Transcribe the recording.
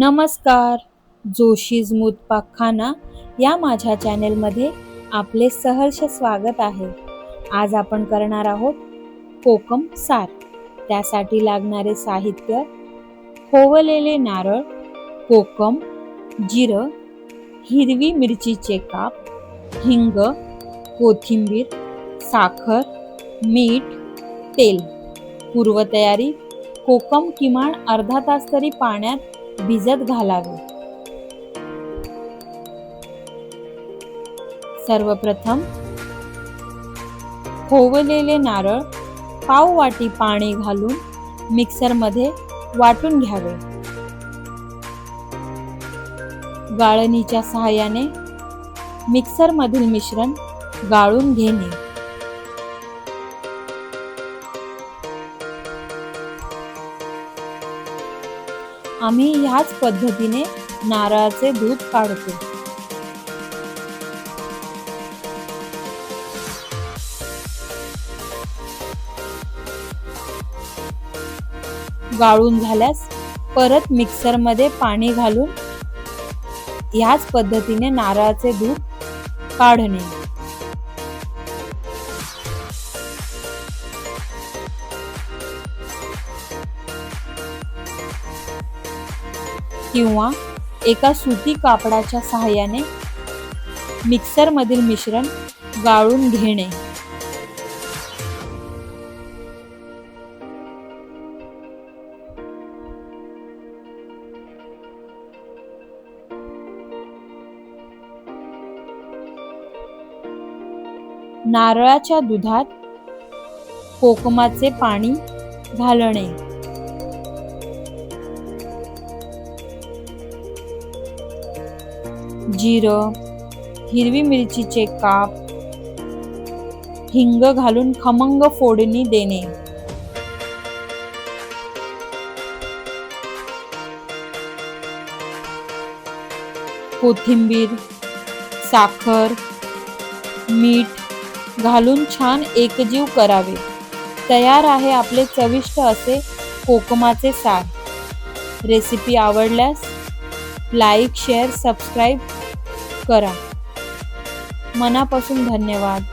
नमस्कार जोशीज मुतपाकखाना या माझ्या चॅनेलमध्ये आपले सहर्ष स्वागत आहे. आज आपण करणार आहोत कोकम सार. त्यासाठी लागणारे साहित्य खोवलेले नारळ कोकम जिरं हिरवी मिरचीचे काप हिंग कोथिंबीर साखर मीठ तेल. पूर्वतयारी कोकम किमान अर्धा तास तरी पाण्यात भिजत घालावे. सर्वप्रथम खोवलेले नारळ पाव वाटी पाणी घालून मिक्सरमध्ये वाटून घ्यावे. गाळणीच्या सहाय्याने मिक्सरमधील मिश्रण गाळून घेणे. आम्ही ह्याच पद्धतीने नारळाचे दूध काढतो. गाळून झाल्यास परत मिक्सरमध्ये पाणी घालून ह्याच पद्धतीने नारळाचे दूध काढणे. किंवा एका सुती कापडाच्या सहाय्याने मिक्सरमधील मिश्रण गाळून घेणे. नारळाच्या दुधात कोकमाचे पाणी घालणे. जिरं हिरवी मिरचीचे काप हिंग घालून खमंग फोडणी देणे. कोथिंबीर साखर मीठ घालून छान एकजीव करावे. तयार आहे आपले चविष्ट असे कोकमाचे साग रेसिपी आवडल्यास लाईक शेअर सबस्क्राईब करा. मनापासून धन्यवाद.